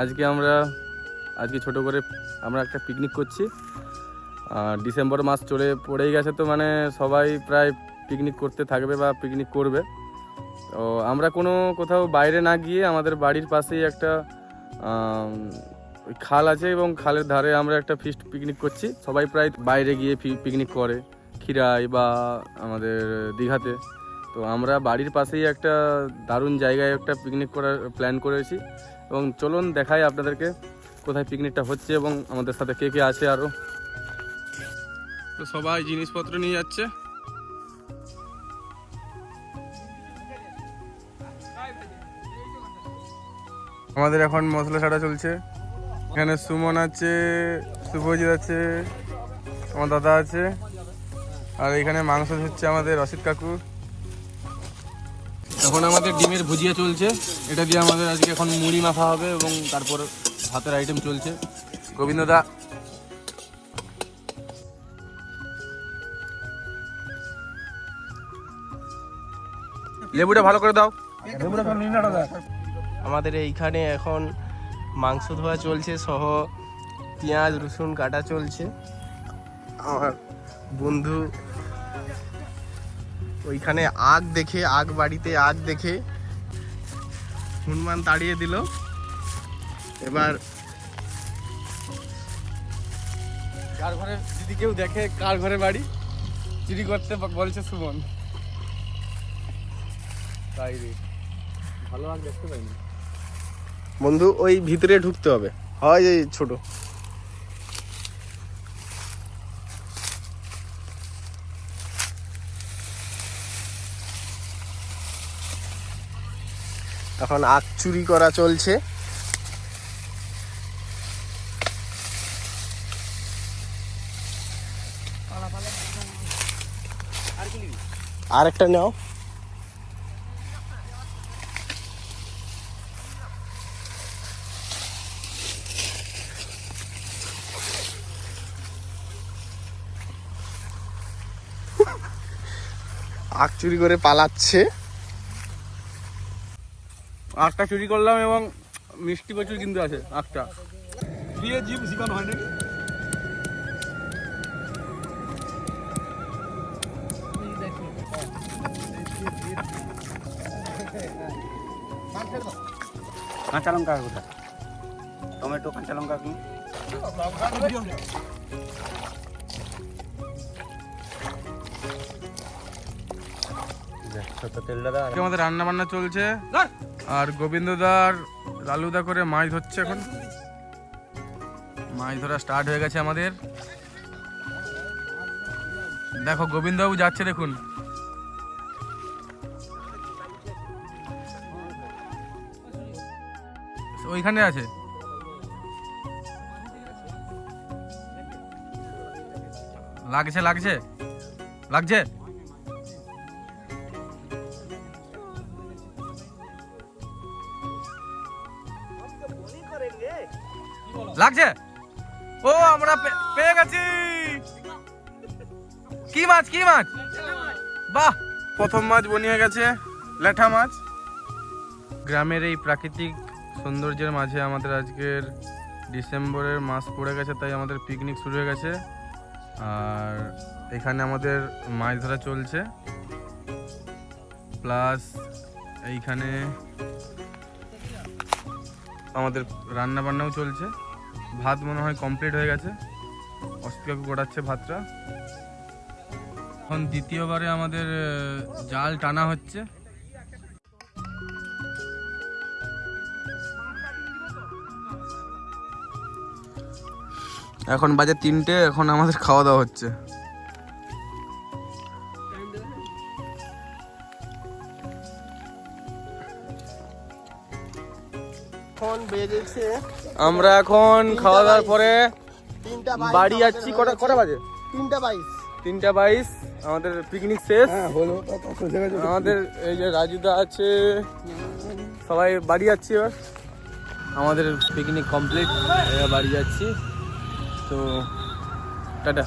আজকে আমরা, আজকে ছোট করে আমরা একটা পিকনিক করছি। আর ডিসেম্বর মাস চলে, পড়েই গেছে তো মানে সবাই প্রায় পিকনিক করতে থাকবে বা পিকনিক করবে। তো আমরা কোনো কোথাও বাইরে না গিয়ে আমাদের বাড়ির পাশেই একটা খাল আছে এবং খালের ধারে আমরা একটা ফিস্ট পিকনিক করছি। সবাই প্রায় বাইরে গিয়ে পিকনিক করে খিরাই বা আমাদের দীঘাতে। তো আমরা বাড়ির পাশেই একটা দারুণ জায়গায় একটা পিকনিক করার প্ল্যান করেছি। এবং চলুন দেখাই আপনাদেরকে কোথায় পিকনিকটা হচ্ছে এবং আমাদের সাথে কে কে আছে আরও তো সবাই জিনিসপত্র নিয়ে যাচ্ছে। আমাদের এখন মশলা ছাড়া চলছে। এখানে সুমন আছে শুভজিৎ আছে আমার দাদা আছে। আর এখানে মাংস হচ্ছে আমাদের রশিদ কাকু। এখন আমাদের ডিমের ভুজিয়া চলছে। এটা দিয়ে আমাদের আজকে এখন মুড়ি মাখা হবে এবং তারপর ভাতের আইটেম চলছে। গোবিন্দদা। লেবুটা ভালো করে দাও। আমাদের এইখানে এখন মাংস ধোয়া চলছে সহ পেঁয়াজ, রসুন, কাটা চলছে। আমার বন্ধু ওইখানে আগ দেখে আগ বাড়িতে আগ দেখে হনুমান তাড়িয়ে দিল। এবার কার ঘরে যদি কেউ দেখে কার ঘরে বাড়ি চুরি করতে বলছে সুমন। তাই রে ভালো আগ দেখতে পাইনি। বন্ধু ওই ভিতরে ঢুকতে হবে। হয় এই ছোট। এখন আখ চুরি করা চলছে। আরেকটা নাও। আখ চুরি করে পালাচ্ছে। আখটা চুরি করলাম এবং মিষ্টি প্রচুর কিন্তু আছে আখটা। দিয়ে জিপ শিখানো হয় নাকি? কাঁচা লঙ্কা কোথা টমেটো কাঁচা লঙ্কা কি? আমাদের রান্না বান্না চলছে আর গোবিন্দদার লালুদা করে মাছ ধরছে এখন। মাছ ধরা স্টার্ট হয়ে গেছে আমাদের। দেখো, গোবিন্দবাবু যাচ্ছে দেখুন। ওইখানে আছে। লাগছে লাগছে? লাগছে? লাগছে? ও, আমরা পেয়ে গেছি। কি মাছ কি মাছ? বাহ! প্রথম মাছ বনিয়ে গেছে, লেঠা মাছ। গ্রামের এই প্রাকৃতিক সৌন্দর্যের মাঝে আমাদের আজকের ডিসেম্বরের মাস পড়ে গেছে, তাই আমাদের পিকনিক শুরু হয়ে গেছে। আর এখানে আমাদের মাছ ধরা চলছে। প্লাস এইখানে আমাদের রান্না বান্নাও চলছে। ভাত মনে হয় কমপ্লিট হয়ে গেছে। অস্ট্রিয়াকে গোড়াচ্ছে ভাতটা। এখন দ্বিতীয়বারে আমাদের জাল টানা হচ্ছে। এখন বাজে তিনটে, এখন আমাদের খাওয়া দাওয়া হচ্ছে। এখন বেজেছে আমরা এখন খাওয়া দাওয়ার পরে তিনটা বাড়ি যাচ্ছি কটা কটা বাজে? তিনটা বাইশ। তিনটা বাইশ আমাদের পিকনিক শেষ। আমাদের এই যে রাজুদা আছে। সবাই বাড়ি যাচ্ছি এবার। আমাদের পিকনিক কমপ্লিট বাড়ি যাচ্ছি। তো টাটা।